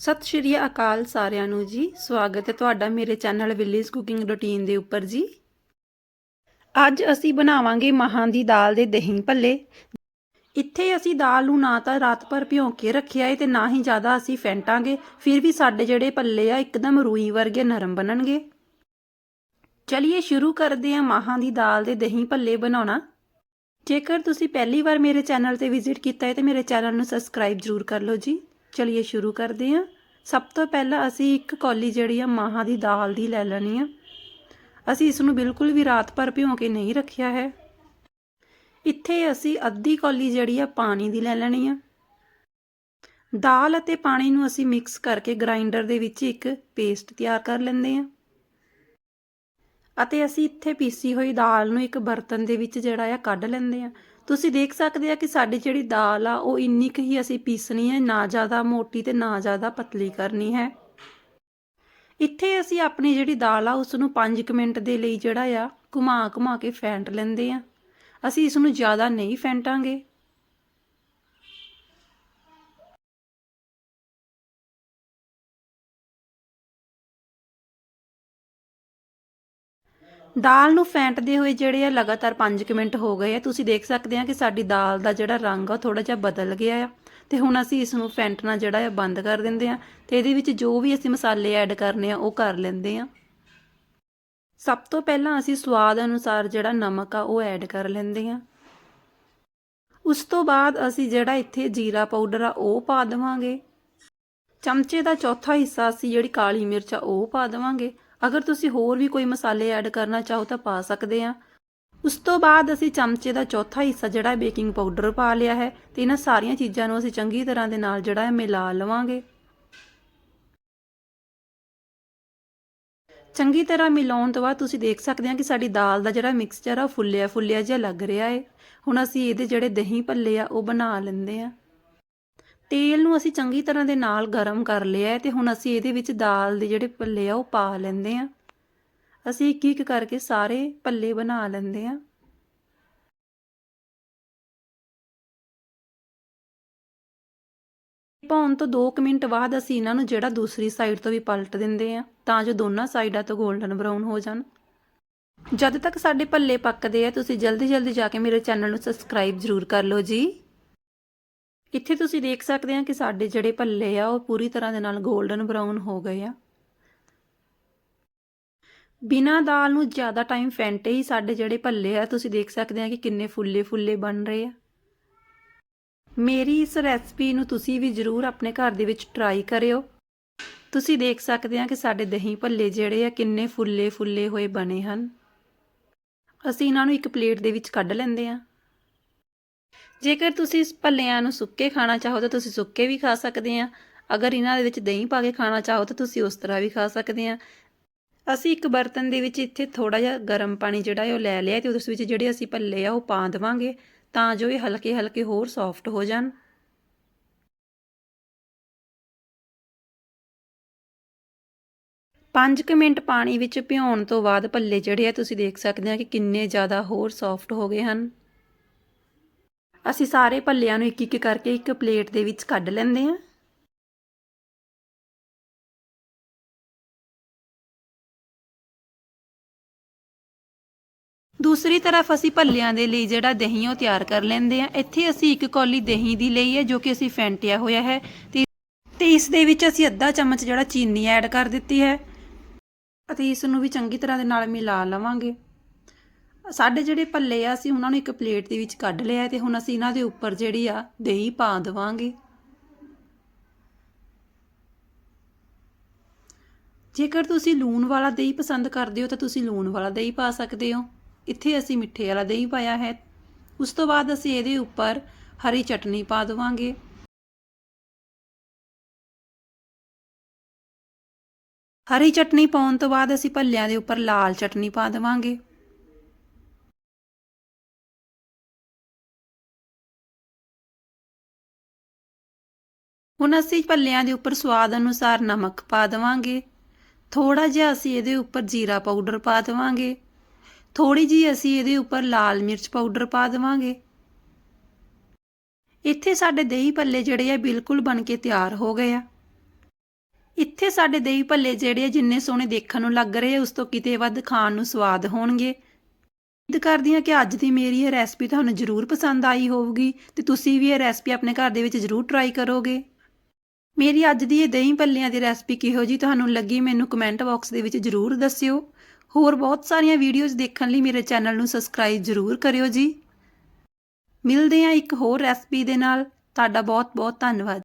ਸਤਿ ਸ਼੍ਰੀ ਅਕਾਲ ਸਾਰਿਆਂ ਨੂੰ ਜੀ। ਸਵਾਗਤ ਹੈ ਤੁਹਾਡਾ ਮੇਰੇ ਚੈਨਲ ਵਿਲੀਜ਼ ਕੁਕਿੰਗ ਰੁਟੀਨ ਦੇ ਉੱਪਰ ਜੀ। ਅੱਜ ਅਸੀਂ ਬਣਾਵਾਂਗੇ ਮਹਾਂ ਦੀ ਦਾਲ ਦੇ ਦਹੀਂ ਭੱਲੇ। ਇੱਥੇ ਅਸੀਂ ਦਾਲ ਨੂੰ ਨਾ ਤਾਂ ਰਾਤ ਭਰ ਭਿਉਂ ਕੇ ਰੱਖਿਆ ਹੈ ਤੇ ਨਾ ਹੀ ਜ਼ਿਆਦਾ ਅਸੀਂ ਫੈਂਟਾਂਗੇ, ਫਿਰ ਵੀ ਸਾਡੇ ਜਿਹੜੇ ਭੱਲੇ ਆ ਇੱਕਦਮ ਰੂਈ ਵਰਗੇ ਨਰਮ ਬਣਨਗੇ। ਚਲਿਏ ਸ਼ੁਰੂ ਕਰਦੇ ਹਾਂ ਮਾਹਾਂ ਦੀ ਦਾਲ ਦੇ ਦਹੀਂ ਭੱਲੇ ਬਣਾਉਣਾ। ਜੇਕਰ ਤੁਸੀਂ ਪਹਿਲੀ ਵਾਰ ਮੇਰੇ ਚੈਨਲ ਤੇ ਵਿਜ਼ਿਟ ਕੀਤਾ ਹੈ ਤੇ ਮੇਰੇ ਚੈਨਲ ਨੂੰ ਸਬਸਕ੍ਰਾਈਬ ਜ਼ਰੂਰ ਕਰ ਲਓ ਜੀ। ਚਲਿਏ ਸ਼ੁਰੂ ਕਰਦੇ ਹਾਂ। ਸਭ ਤੋਂ ਪਹਿਲਾਂ ਅਸੀਂ ਇੱਕ ਕੌਲੀ ਜਿਹੜੀ ਆ, ਮਾਹਾਂ ਦੀ ਦਾਲ ਦੀ ਲੈ ਲੈਣੀ ਆ। ਅਸੀਂ ਇਸ ਨੂੰ ਬਿਲਕੁਲ ਵੀ ਰਾਤ ਭਰ ਭਿਉਂ ਕੇ ਨਹੀਂ ਰੱਖਿਆ ਹੈ। ਇੱਥੇ ਅਸੀਂ ਅੱਧੀ ਕੌਲੀ ਜਿਹੜੀ ਆ, ਪਾਣੀ ਦੀ ਲੈ ਲੈਣੀ ਆ। ਦਾਲ ਅਤੇ ਪਾਣੀ ਨੂੰ ਅਸੀਂ ਮਿਕਸ ਕਰਕੇ ਗ੍ਰਾਈਂਡਰ ਦੇ ਵਿੱਚ ਇੱਕ ਪੇਸਟ ਤਿਆਰ ਕਰ ਲੈਂਦੇ ਆ ਅਤੇ ਅਸੀਂ ਇੱਥੇ ਪੀਸੀ ਹੋਈ ਦਾਲ ਨੂੰ ਇੱਕ ਬਰਤਨ ਦੇ ਵਿੱਚ ਜਿਹੜਾ ਆ ਕੱਢ ਲੈਂਦੇ ਆ। ਤੁਸੀਂ ਦੇਖ ਸਕਦੇ ਆ ਕਿ ਸਾਡੀ ਜਿਹੜੀ ਦਾਲ ਆ, ਉਹ ਇੰਨੀ ਕੁ ਹੀ ਅਸੀਂ ਪੀਸਣੀ ਹੈ ਨਾ ਜ਼ਿਆਦਾ ਮੋਟੀ ਤੇ ਨਾ ਜ਼ਿਆਦਾ ਪਤਲੀ ਕਰਨੀ ਹੈ। ਇੱਥੇ ਅਸੀਂ ਆਪਣੀ ਜਿਹੜੀ ਦਾਲ ਆ ਉਸ ਨੂੰ 5 ਮਿੰਟ ਦੇ ਲਈ ਜਿਹੜਾ ਆ, ਘੁਮਾ ਘੁਮਾ ਕੇ ਫੈਂਟ ਲੈਂਦੇ ਆ। ਅਸੀਂ ਇਸ ਨੂੰ ਜ਼ਿਆਦਾ ਨਹੀਂ ਫੈਂਟਾਂਗੇ। ਦਾਲ ਨੂੰ ਫੈਂਟਦੇ ਹੋਏ ਜਿਹੜੇ ਆ ਲਗਾਤਾਰ 5 ਮਿੰਟ ਹੋ ਗਏ ਆ, ਤੁਸੀਂ ਦੇਖ ਸਕਦੇ ਆ ਕਿ ਸਾਡੀ ਦਾਲ ਦਾ ਜਿਹੜਾ ਰੰਗ ਆ ਥੋੜਾ ਜਿਹਾ ਬਦਲ ਗਿਆ ਆ। ਤੇ ਹੁਣ ਅਸੀਂ ਇਸ ਨੂੰ ਫੈਂਟਣਾ ਜਿਹੜਾ ਆ ਬੰਦ ਕਰ ਦਿੰਦੇ ਆ ਤੇ ਇਹਦੇ ਵਿੱਚ ਜੋ ਵੀ ਅਸੀਂ ਮਸਾਲੇ ਐਡ ਕਰਨੇ ਆ, ਉਹ ਕਰ ਲੈਂਦੇ ਆ। ਸਭ ਤੋਂ ਪਹਿਲਾਂ ਅਸੀਂ ਸਵਾਦ ਅਨੁਸਾਰ ਜਿਹੜਾ ਨਮਕ ਆ, ਉਹ ਐਡ ਕਰ ਲੈਂਦੇ ਆ। ਉਸ ਤੋਂ ਬਾਅਦ ਅਸੀਂ ਜਿਹੜਾ ਇੱਥੇ ਜੀਰਾ ਪਾਊਡਰ ਆ, ਉਹ ਪਾ ਦੇਵਾਂਗੇ। ਚਮਚੇ ਦਾ ਚੌਥਾ ਹਿੱਸਾ ਅਸੀਂ ਜਿਹੜੀ ਕਾਲੀ ਮਿਰਚ ਆ, ਉਹ ਪਾ ਦੇਵਾਂਗੇ। ਅਗਰ ਤੁਸੀਂ ਹੋਰ ਵੀ ਕੋਈ ਮਸਾਲੇ ਐਡ ਕਰਨਾ ਚਾਹੋ ਤਾਂ ਪਾ ਸਕਦੇ ਆ ਉਸ ਤੋਂ ਬਾਅਦ ਅਸੀਂ ਚਮਚੇ ਦਾ ਚੌਥਾ ਹਿੱਸਾ ਜਿਹੜਾ ਬੇਕਿੰਗ ਪਾਊਡਰ ਪਾ ਲਿਆ ਹੈ ਤੇ ਇਹਨਾਂ ਸਾਰੀਆਂ ਚੀਜ਼ਾਂ ਨੂੰ ਅਸੀਂ ਚੰਗੀ ਤਰ੍ਹਾਂ ਦੇ ਨਾਲ ਜਿਹੜਾ ਹੈ, ਮਿਲਾ ਲਵਾਂਗੇ। ਚੰਗੀ ਤਰ੍ਹਾਂ ਮਿਲਾਉਣ ਤੋਂ ਬਾਅਦ ਤੁਸੀਂ ਦੇਖ ਸਕਦੇ ਆ ਕਿ ਸਾਡੀ ਦਾਲ ਦਾ ਜਿਹੜਾ ਮਿਕਸਚਰ ਆ ਫੁੱਲਿਆ ਫੁੱਲਿਆ ਜਿਹਾ ਲੱਗ ਰਿਹਾ ਹੈ। ਹੁਣ ਅਸੀਂ ਇਹਦੇ ਜਿਹੜੇ ਦਹੀਂ ਭੱਲੇ ਆ, ਉਹ ਬਣਾ ਲੈਂਦੇ ਆ ਤੇਲ ਨੂੰ ਅਸੀਂ ਚੰਗੀ ਤਰ੍ਹਾਂ ਦੇ ਨਾਲ ਗਰਮ ਕਰ ਲਿਆ ਹੈ ਤੇ ਹੁਣ ਅਸੀਂ ਇਹਦੇ ਵਿੱਚ ਦਾਲ ਦੇ ਜਿਹੜੇ ਪੱਲੇ ਆ ਉਹ ਪਾ ਲੈਂਦੇ ਆ ਅਸੀਂ ਇੱਕ ਇੱਕ ਕਰਕੇ ਸਾਰੇ ਭੱਲੇ ਬਣਾ ਲੈਂਦੇ ਆ ਪਾਉਣ ਤੋਂ 2 ਮਿੰਟ ਬਾਅਦ ਅਸੀਂ ਇਹਨਾਂ ਨੂੰ ਜਿਹੜਾ ਦੂਸਰੀ ਸਾਈਡ ਤੋਂ ਵੀ ਪਲਟ ਦਿੰਦੇ ਆ ਤਾਂ ਜੋ ਦੋਨਾਂ ਸਾਈਡਾਂ ਤੋਂ 골ਡਨ ਬਰਾਊਨ ਹੋ ਜਾਣ। ਜਦ ਤੱਕ ਸਾਡੇ ਭੱਲੇ ਪੱਕਦੇ ਆ, ਤੁਸੀਂ ਜਲਦੀ ਜਲਦੀ ਜਾ ਕੇ ਮੇਰੇ ਚੈਨਲ ਨੂੰ ਸਬਸਕ੍ਰਾਈਬ ਜ਼ਰੂਰ ਕਰ ਲਓ ਜੀ। ਇੱਥੇ ਤੁਸੀਂ ਦੇਖ ਸਕਦੇ ਆ ਕਿ ਸਾਡੇ ਜਿਹੜੇ ਭੱਲੇ ਆ, ਉਹ ਪੂਰੀ ਤਰ੍ਹਾਂ ਦੇ ਨਾਲ 골ਡਨ ਬਰਾਊਨ ਹੋ ਗਏ ਆ। ਬਿਨਾ ਦਾਲ ਨੂੰ ਜ਼ਿਆਦਾ ਟਾਈਮ ਫੈਂਟੇ ਹੀ ਸਾਡੇ ਜਿਹੜੇ ਭੱਲੇ ਆ, ਤੁਸੀਂ ਦੇਖ ਸਕਦੇ ਆ ਕਿ ਕਿੰਨੇ ਫੁੱਲੇ ਫੁੱਲੇ ਬਣ ਰਹੇ ਆ। ਮੇਰੀ ਇਸ ਰੈਸਪੀ ਨੂੰ ਤੁਸੀਂ ਵੀ ਜ਼ਰੂਰ ਆਪਣੇ ਘਰ ਦੇ ਵਿੱਚ ਟਰਾਈ ਕਰਿਓ। ਤੁਸੀਂ ਦੇਖ ਸਕਦੇ ਆ ਕਿ ਸਾਡੇ ਦਹੀਂ ਭੱਲੇ ਜਿਹੜੇ ਆ, ਕਿੰਨੇ ਫੁੱਲੇ ਫੁੱਲੇ ਹੋਏ ਬਣੇ ਹਨ। ਅਸੀਂ ਇਹਨਾਂ ਨੂੰ ਇੱਕ ਪਲੇਟ ਦੇ ਵਿੱਚ ਕੱਢ ਲੈਂਦੇ ਆ ਜੇਕਰ ਤੁਸੀਂ ਭੱਲਿਆਂ ਨੂੰ ਸੁੱਕੇ ਖਾਣਾ ਚਾਹੋ ਤਾਂ ਤੁਸੀਂ ਸੁੱਕੇ ਵੀ ਖਾ ਸਕਦੇ ਆ। ਅਗਰ ਇਹਨਾਂ ਦੇ ਵਿੱਚ ਦਹੀਂ ਪਾ ਕੇ ਖਾਣਾ ਚਾਹੋ ਤਾਂ ਤੁਸੀਂ ਉਸ ਤਰ੍ਹਾਂ ਵੀ ਖਾ ਸਕਦੇ ਆ। ਅਸੀਂ ਇੱਕ ਬਰਤਨ ਦੇ ਵਿੱਚ ਇੱਥੇ ਥੋੜਾ ਜਿਹਾ ਗਰਮ ਪਾਣੀ ਜਿਹੜਾ ਹੈ ਉਹ ਲੈ ਲਿਆ ਤੇ ਉਸ ਵਿੱਚ ਜਿਹੜੇ ਅਸੀਂ ਭੱਲੇ ਆ ਉਹ ਪਾ ਦੇਵਾਂਗੇ ਤਾਂ ਜੋ ਇਹ ਹਲਕੇ ਹਲਕੇ ਹੋਰ ਸੌਫਟ ਹੋ ਜਾਣ। ਪੰਜ ਕੁ ਮਿੰਟ ਪਾਣੀ ਵਿੱਚ ਭਿਉਣ ਤੋਂ ਬਾਅਦ ਭੱਲੇ ਜਿਹੜੇ ਆ ਤੁਸੀਂ ਦੇਖ ਸਕਦੇ ਆ ਕਿ ਕਿੰਨੇ ਜ਼ਿਆਦਾ ਹੋਰ ਸੌਫਟ ਹੋ ਗਏ ਹਨ। ਅਸੀਂ ਸਾਰੇ ਭੱਲਿਆਂ ਨੂੰ ਇੱਕ ਇੱਕ ਕਰਕੇ ਇੱਕ ਪਲੇਟ ਦੇ ਵਿੱਚ ਕੱਢ ਲੈਂਦੇ ਹਾਂ। ਦੂਸਰੀ ਤਰਫ ਅਸੀਂ ਭੱਲਿਆਂ ਦੇ ਲਈ ਜਿਹੜਾ ਦਹੀਂ ਉਹ ਤਿਆਰ ਕਰ ਲੈਂਦੇ ਆ ਇੱਥੇ ਅਸੀਂ ਇੱਕ ਕੌਲੀ ਦਹੀਂ ਦੀ ਲਈ ਹੈ ਜੋ ਕਿ ਅਸੀਂ ਫੈਂਟਿਆ ਹੋਇਆ ਹੈ ਤੇ ਤੇ ਇਸ ਦੇ ਵਿੱਚ ਅਸੀਂ ਅੱਧਾ ਚਮਚ ਜਿਹੜਾ ਚੀਨੀ ਐਡ ਕਰ ਦਿੱਤੀ ਹੈ ਅਤੇ ਇਸ ਨੂੰ ਵੀ ਚੰਗੀ ਤਰ੍ਹਾਂ ਦੇ ਨਾਲ ਮਿਲਾ ਲਵਾਂਗੇ। ਸਾਡੇ ਜਿਹੜੇ ਭੱਲੇ ਆ, ਅਸੀਂ ਉਹਨਾਂ ਨੂੰ ਇੱਕ ਪਲੇਟ ਦੇ ਵਿੱਚ ਕੱਢ ਲਿਆ ਤੇ ਹੁਣ ਅਸੀਂ ਇਹਨਾਂ ਦੇ ਉੱਪਰ ਜਿਹੜੀ ਆ, ਦਹੀਂ ਪਾ ਦੇਵਾਂਗੇ। ਜੇਕਰ ਤੁਸੀਂ ਲੂਣ ਵਾਲਾ ਦਹੀਂ ਪਸੰਦ ਕਰਦੇ ਹੋ ਤਾਂ ਤੁਸੀਂ ਲੂਣ ਵਾਲਾ ਦਹੀਂ ਪਾ ਸਕਦੇ ਹੋ। ਇੱਥੇ ਅਸੀਂ ਮਿੱਠੇ ਵਾਲਾ ਦਹੀਂ ਪਾਇਆ ਹੈ। ਉਸ ਤੋਂ ਬਾਅਦ ਅਸੀਂ ਇਹਦੇ ਉੱਪਰ ਹਰੀ ਚਟਨੀ ਪਾ ਦੇਵਾਂਗੇ। ਹਰੀ ਚਟਨੀ ਪਾਉਣ ਤੋਂ ਬਾਅਦ ਅਸੀਂ ਭੱਲਿਆਂ ਦੇ ਉੱਪਰ ਲਾਲ ਚਟਨੀ ਪਾ ਦੇਵਾਂਗੇ। ਹੁਣ ਅਸੀਂ ਭੱਲਿਆਂ ਦੇ ਉੱਪਰ ਸਵਾਦ ਅਨੁਸਾਰ ਨਮਕ ਪਾ ਦੇਵਾਂਗੇ। ਥੋੜਾ ਜਿਹਾ ਅਸੀਂ ਇਹਦੇ ਉੱਪਰ ਜੀਰਾ ਪਾਊਡਰ ਪਾ ਦੇਵਾਂਗੇ। ਥੋੜੀ ਜੀ ਅਸੀਂ ਇਹਦੇ ਉੱਪਰ ਲਾਲ ਮਿਰਚ ਪਾਊਡਰ ਪਾ ਦੇਵਾਂਗੇ। ਇੱਥੇ ਸਾਡੇ ਦਹੀਂ ਭੱਲੇ ਜਿਹੜੇ ਆ ਬਿਲਕੁਲ ਬਣ ਕੇ ਤਿਆਰ ਹੋ ਗਏ ਆ। ਇੱਥੇ ਸਾਡੇ ਦਹੀਂ ਭੱਲੇ ਜਿਹੜੇ ਆ ਜਿੰਨੇ ਸੋਹਣੇ ਦੇਖਣ ਨੂੰ ਲੱਗ ਰਹੇ ਆ, ਉਸ ਤੋਂ ਕਿਤੇ ਵੱਧ ਖਾਣ ਨੂੰ ਸਵਾਦ ਹੋਣਗੇ। ਉਮੀਦ ਕਰਦੀ ਹਾਂ ਕਿ ਅੱਜ ਦੀ ਮੇਰੀ ਇਹ ਰੈਸਪੀ ਤੁਹਾਨੂੰ ਜ਼ਰੂਰ ਪਸੰਦ ਆਈ ਹੋਊਗੀ ਤੇ ਤੁਸੀਂ ਵੀ ਇਹ ਰੈਸਪੀ ਆਪਣੇ ਘਰ ਦੇ ਵਿੱਚ ਜ਼ਰੂਰ ਟਰਾਈ ਕਰੋਗੇ। ਮੇਰੀ ਅੱਜ ਦੀ ਇਹ ਦਹੀਂ ਭੱਲਿਆਂ ਦੀ ਰੈਸਪੀ ਕਿਹੋ ਜੀ ਤੁਹਾਨੂੰ ਲੱਗੀ, ਮੈਨੂੰ ਕਮੈਂਟ ਬਾਕਸ ਦੇ ਵਿੱਚ ਜ਼ਰੂਰ ਦੱਸਿਓ। ਹੋਰ ਬਹੁਤ ਸਾਰੀਆਂ ਵੀਡੀਓਜ਼ ਦੇਖਣ ਲਈ ਮੇਰੇ ਚੈਨਲ ਨੂੰ ਸਬਸਕ੍ਰਾਈਬ ਜ਼ਰੂਰ ਕਰਿਓ ਜੀ। ਮਿਲਦੇ ਹਾਂ ਇੱਕ ਹੋਰ ਰੈਸਪੀ ਦੇ ਨਾਲ। ਤੁਹਾਡਾ ਬਹੁਤ ਬਹੁਤ ਧੰਨਵਾਦ।